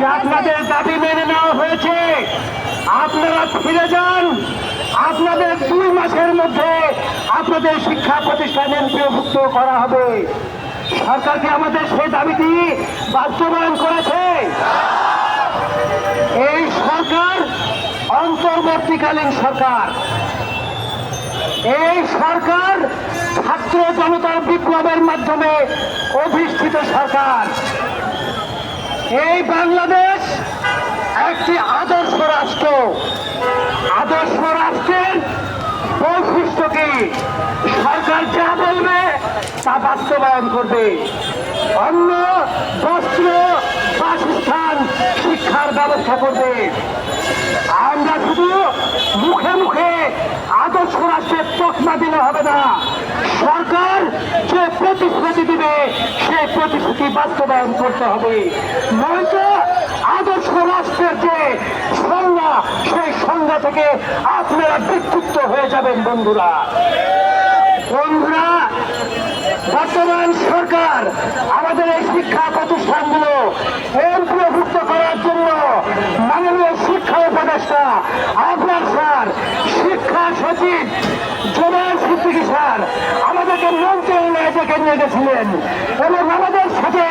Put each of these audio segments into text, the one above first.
যে আপনাদের দাবি মেনে নেওয়া হয়েছে। আপনারা ফিরে যান। আপনাদের দুই মাসের মধ্যে আপনাদের শিক্ষা প্রতিষ্ঠানে অন্তর্ভুক্ত করা হবে। সরকারকে আমাদের সেই দাবিটি বাস্তবায়ন করেছে? এই সরকার অন্তর্বর্তীকালীন সরকার। এই সরকার ছাত্র জনতার বিপ্লবের মাধ্যমে অধিষ্ঠিত সরকার। এই বাংলাদেশ একটি আদর্শ রাষ্ট্র। আদর্শ রাষ্ট্রের বৈশিষ্ট্য কি? সরকার যা বলবে তা বাস্তবায়ন করবে। অন্য বস্ত্র, বাসস্থান, শিক্ষার ব্যবস্থা করবে। আমরা শুধু মুখে মুখে আদর্শ রাষ্ট্রের তকমা দিলে হবে না। সরকার যে প্রতিশ্রুতি দিবে, সেই প্রতিশ্রুতি বাস্তবায়ন করতে হবে। নয়তো আদর্শ রাষ্ট্রের যে সংজ্ঞা সেই সংজ্ঞা থেকে আপনারা বিক্ষুব্ধ হয়ে যাবেন, বন্ধুরা। বন্ধুরা, বর্তমান সরকার আমাদের এই শিক্ষা প্রতিষ্ঠানগুলো এমপিওভুক্ত করার জন্য মাননীয় শিক্ষা উপদেষ্টা, আপনার স্যার, শিক্ষা সচিব জোবান সিদ্দিকী স্যার নিয়ে গেছিলেন এবং আমাদের সাথে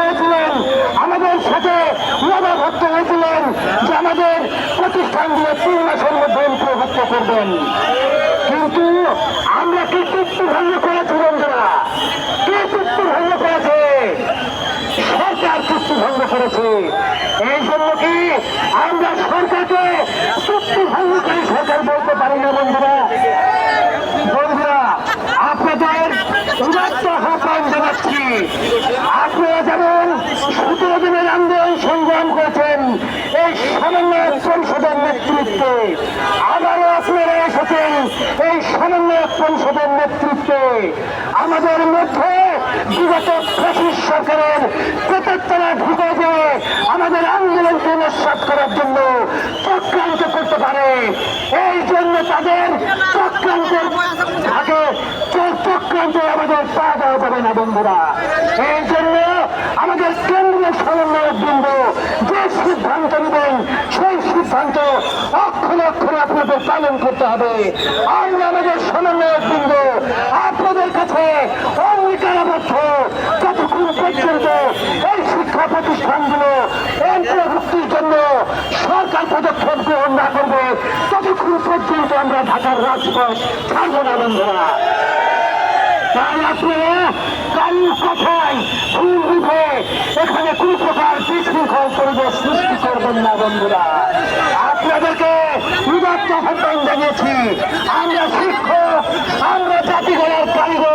হয়েছিলেন। আমাদের সাথে নবাভক্ত হয়েছিলেন যে আমাদের প্রতিষ্ঠানগুলো তিন মাসের মধ্যে এমপিওভুক্ত করবেন। কিন্তু আমরা কি চুক্তি ভঙ্গ করেছি বন্ধুরা কে চুক্তি ভঙ্গ করেছে? সরকার চুক্তি ভঙ্গ করেছে। এই জন্য কি আমরা সরকারকে চুক্তি করে সরকার বলতে পারি না, বন্ধুরা আপনাদের উদাত্ত আহ্বান জানাচ্ছি আপনারা যেমন দিনের আন্দোলন সংগ্রাম করেছেন এই সমন্বয়ক পরিষদের নেতৃত্বে। আবারও আপনারা এসেছেন এই সমন্বয়ক পরিষদের নেতৃত্বে। আমাদের মধ্যে বিগত ফ্যাসিস্ট সরকারের প্রত্যেকতলা ঢুকে যে আমাদের আন্দোলনকে নস্বাত করার জন্য চক্রান্ত করতে পারে। এই জন্য তাদের চক্রান্তের থাকে চক্রান্ত আমাদের পা দেওয়া যাবে না, বন্ধুরা। এই জন্য আমাদের কেন্দ্রীয় সমন্বয়ক বৃন্দ যে সিদ্ধান্ত নেবেন সেই সিদ্ধান্ত অক্ষরে আপনাদের পালন করতে হবে। আমরা আমাদের সমন্বয়ক বৃন্দ, আপনাদের কাছে অঙ্গীকারাবদ্ধ যতক্ষণ পর্যন্ত এই শিক্ষা প্রতিষ্ঠানগুলো অন্তর্ভুক্তির জন্য সরকার পদক্ষেপ গ্রহণ না করবে, ততক্ষণ পর্যন্ত আমরা ঢাকার রাজপথ ছাড়বো না, বন্ধুরা। এখানে কোন প্রকার বিশৃঙ্খল পরিবেশ সৃষ্টি করবেন না, বন্ধুরা। আমরা শিক্ষক আমরা জাতি গড়ার কারিগর।